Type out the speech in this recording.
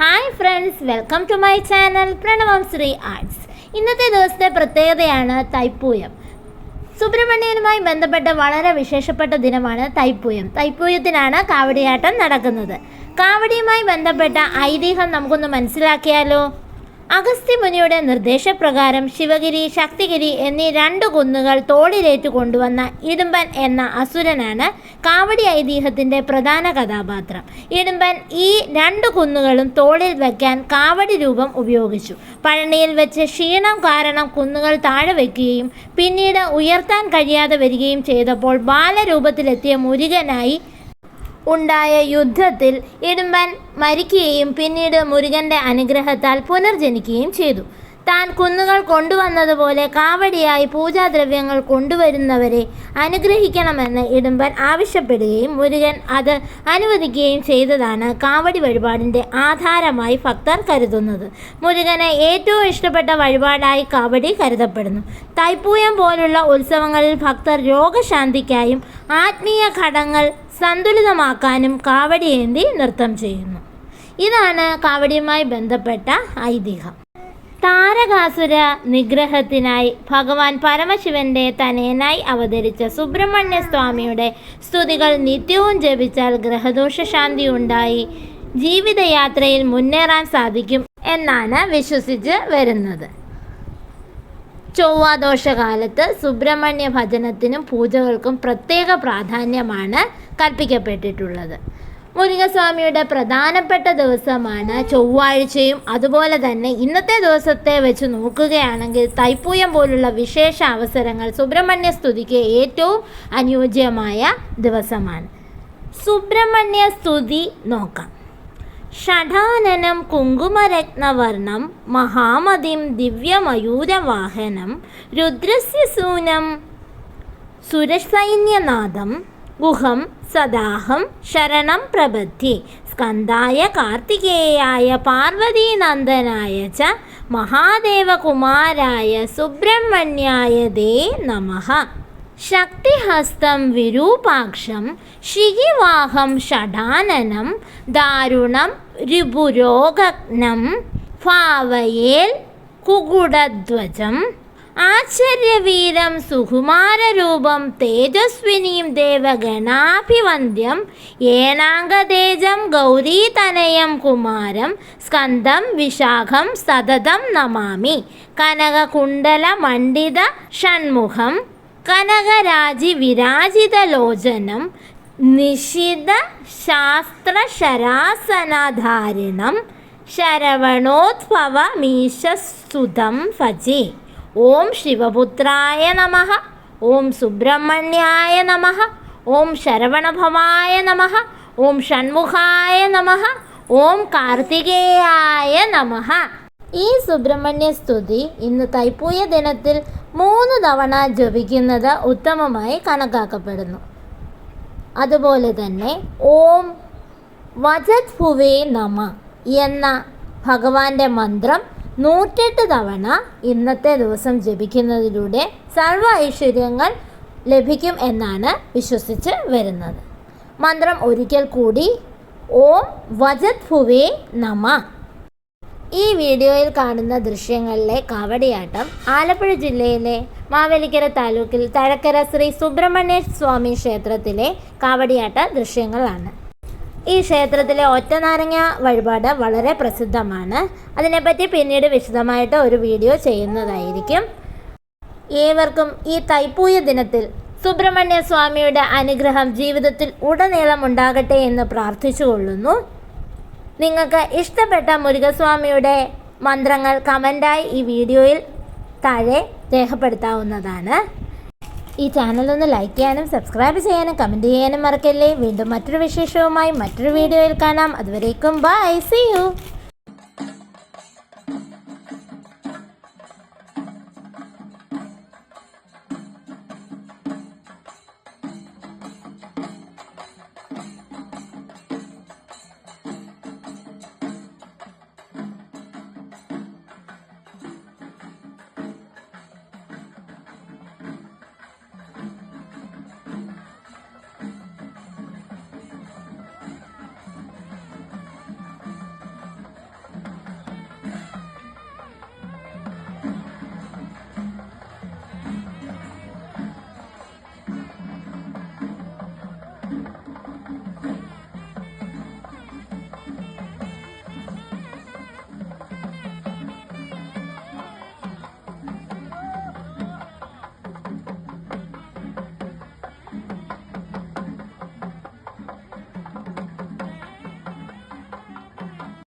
Hi friends welcome to my channel Pranavam Sree arts ഇന്നത്തെ ദിവസത്തെ പ്രത്യേകതയാണ് തൈപ്പൂയം. സുബ്രഹ്മണ്യനുമായി ബന്ധപ്പെട്ട വളരെ വിശേഷപ്പെട്ട ദിനമാണ് തൈപ്പൂയം. തൈപ്പൂയത്തിനാണ് കാവടിയാട്ടം നടക്കുന്നത്. കാവടിയുമായി ബന്ധപ്പെട്ട ഐതിഹ്യം നമുക്കൊന്ന് മനസ്സിലാക്കിയാലോ? അഗസ്ത്യ മുനിയുടെ നിർദ്ദേശപ്രകാരം ശിവഗിരി ശക്തിഗിരി എന്നീ രണ്ട് കുന്നുകൾ തോളിലേറ്റു കൊണ്ടുവന്ന ഇടുമ്പൻ എന്ന അസുരനാണ് കാവടി ഐതിഹ്യത്തിന്റെ പ്രധാന കഥാപാത്രം. ഇടുമ്പൻ ഈ രണ്ട് കുന്നുകളും തോളിൽ വയ്ക്കാൻ കാവടി രൂപം ഉപയോഗിച്ചു. പഴനിയിൽ വെച്ച് ക്ഷീണം കാരണം കുന്നുകൾ താഴെ വയ്ക്കുകയും പിന്നീട് ഉയർത്താൻ കഴിയാതെ വരികയും ചെയ്തപ്പോൾ ബാലരൂപത്തിലെത്തിയ മുരുകനായി ഉണ്ടായ യുദ്ധത്തിൽ ഇടുമ്പൻ മരിക്കുകയും പിന്നീട് മുരുകന്റെ അനുഗ്രഹത്താൽ പുനർജനിക്കുകയും ചെയ്തു. താൻ കുന്നുകൾ കൊണ്ടുവന്നതുപോലെ കാവടിയായി പൂജാദ്രവ്യങ്ങൾ കൊണ്ടുവരുന്നവരെ അനുഗ്രഹിക്കണമെന്ന് ഇടുമ്പൻ ആവശ്യപ്പെടുകയും മുരുകൻ അത് അനുവദിക്കുകയും ചെയ്തതാണ് കാവടി വഴിപാടിന്റെ ആധാരമായി ഭക്തർ കരുതുന്നത്. മുരുകനെ ഏറ്റവും ഇഷ്ടപ്പെട്ട വഴിപാടായി കാവടി കരുതപ്പെടുന്നു. തൈപ്പൂയം പോലുള്ള ഉത്സവങ്ങളിൽ ഭക്തർ രോഗശാന്തിക്കായും ആത്മീയ ഘടങ്ങൾ സന്തുലിതമാക്കാനും കാവടിയേന്തി നൃത്തം ചെയ്യുന്നു. ഇതാണ് കാവടിയുമായി ബന്ധപ്പെട്ട ഐതിഹ്യം. താരകാസുര നിഗ്രഹത്തിനായി ഭഗവാൻ പരമശിവന്റെ തനയനായി അവതരിച്ച സുബ്രഹ്മണ്യ സ്വാമിയുടെ സ്തുതികൾ നിത്യവും ജപിച്ചാൽ ഗ്രഹദോഷ ശാന്തി ഉണ്ടായി. ജീവിതയാത്രയിൽ മുന്നേറാൻ സാധിക്കും എന്നാണ് വിശ്വസിച്ച് വരുന്നത്. ചൊവ്വാദോഷകാലത്ത് സുബ്രഹ്മണ്യ ഭജനത്തിനും പൂജകൾക്കും പ്രത്യേക പ്രാധാന്യമാണ് കൽപ്പിക്കപ്പെട്ടിട്ടുള്ളത്. മുരുകസ്വാമിയുടെ പ്രധാനപ്പെട്ട ദിവസമാണ് ചൊവ്വാഴ്ചയും. അതുപോലെ തന്നെ ഇന്നത്തെ ദിവസത്തെ വെച്ച് നോക്കുകയാണെങ്കിൽ തൈപ്പൂയം പോലുള്ള വിശേഷ അവസരങ്ങൾ സുബ്രഹ്മണ്യ സ്തുതിക്ക് ഏറ്റവും അനുയോജ്യമായ ദിവസമാണ്. സുബ്രഹ്മണ്യ സ്തുതി നോക്കാം. ഷഠാനനം കുങ്കുമരത്നവർണം മഹാമതിം ദിവ്യമയൂരവാഹനം രുദ്രസ്യ സൂനം സുരസൈന്യനാദം ഗുഹം സദാഹം ശരണം പ്രബദ്ധി. സ്കന്ധായ കാർത്തികേയായ പാർവതീനന്ദനായ ച മഹാദേവകുമാരായ സുബ്രഹ്മണ്യായ ദേ നമ. ശക്തിഹസ്തം വിരൂപാക്ഷം ശിഖിവാഹം ഷഡാനനം ദാരുണം രിപുരോഗഗ്നം ഭാവയേൽ കുകുടധ്വജം ആശ്ചര്യവീരം സുകുമാരരൂപം തേജസ്വിനീം ദേവഗണാഭിവന്ദ്യം ഏനാംഗതേജം ഗൗരീതനയം കുമാരം സ്കന്ദം വിശാഖം സതതം നമാമി. കനകകുണ്ടല മണ്ഡിത ഷൺമുഖം. കനകരാജി വിരാജിതലോചനം നിശിത ശാസ്ത്രശരാസനധാരിണം ശരവണോദ്ഭവമീശസ്തുതം ഭജേ ഓം ശിവപുത്രായ നമ ഓം സുബ്രഹ്മണ്യായ നമ ഓം ശരവണഭവായ നമ ഓം ഷൺമുഖായ നമ ഓം കാർത്തികേയായ നമ. ഈ സുബ്രഹ്മണ്യ സ്തുതി ഇന്ന് തൈപ്പൂയ ദിനത്തിൽ മൂന്ന് തവണ ജപിക്കുന്നത് ഉത്തമമായി കണക്കാക്കപ്പെടുന്നു. അതുപോലെ തന്നെ ഓം വജത് ഭുവേ നമ എന്ന ഭഗവാന്റെ മന്ത്രം നൂറ്റെട്ട് തവണ ഇന്നത്തെ ദിവസം ജപിക്കുന്നതിലൂടെ സർവ ഐശ്വര്യങ്ങൾ ലഭിക്കും എന്നാണ് വിശ്വസിച്ച് വരുന്നത്. മന്ത്രം ഒരിക്കൽ കൂടി ഓം വജത് ഭുവേ നമ ഈ വീഡിയോയിൽ കാണുന്ന ദൃശ്യങ്ങളിലെ കാവടിയാട്ടം ആലപ്പുഴ ജില്ലയിലെ മാവേലിക്കര താലൂക്കിൽ തഴക്കര ശ്രീ സുബ്രഹ്മണ്യ സ്വാമി ക്ഷേത്രത്തിലെ കാവടിയാട്ട ദൃശ്യങ്ങളാണ്. ഈ ക്ഷേത്രത്തിലെ ഒറ്റനാരങ്ങ വഴിപാട് വളരെ പ്രസിദ്ധമാണ്. അതിനെപ്പറ്റി പിന്നീട് വിശദമായിട്ട് ഒരു വീഡിയോ ചെയ്യുന്നതായിരിക്കും. ഏവർക്കും ഈ തൈപ്പൂയ ദിനത്തിൽ സുബ്രഹ്മണ്യ സ്വാമിയുടെ അനുഗ്രഹം ജീവിതത്തിൽ ഉടനീളം ഉണ്ടാകട്ടെ എന്ന് പ്രാർത്ഥിച്ചുകൊള്ളുന്നു. നിങ്ങൾക്ക് ഇഷ്ടപ്പെട്ട മുരുകസ്വാമിയുടെ മന്ത്രങ്ങൾ കമന്റായി ഈ വീഡിയോയിൽ താഴെ രേഖപ്പെടുത്താവുന്നതാണ്. ഈ ചാനൽ ഒന്ന് ലൈക്ക് ചെയ്യാനും സബ്സ്ക്രൈബ് ചെയ്യാനും കമന്റ് ചെയ്യാനും മറക്കല്ലേ. വീണ്ടും മറ്റൊരു വിശേഷവുമായി മറ്റൊരു വീഡിയോയിൽ കാണാം. അതുവരേക്കും ബൈ സി യു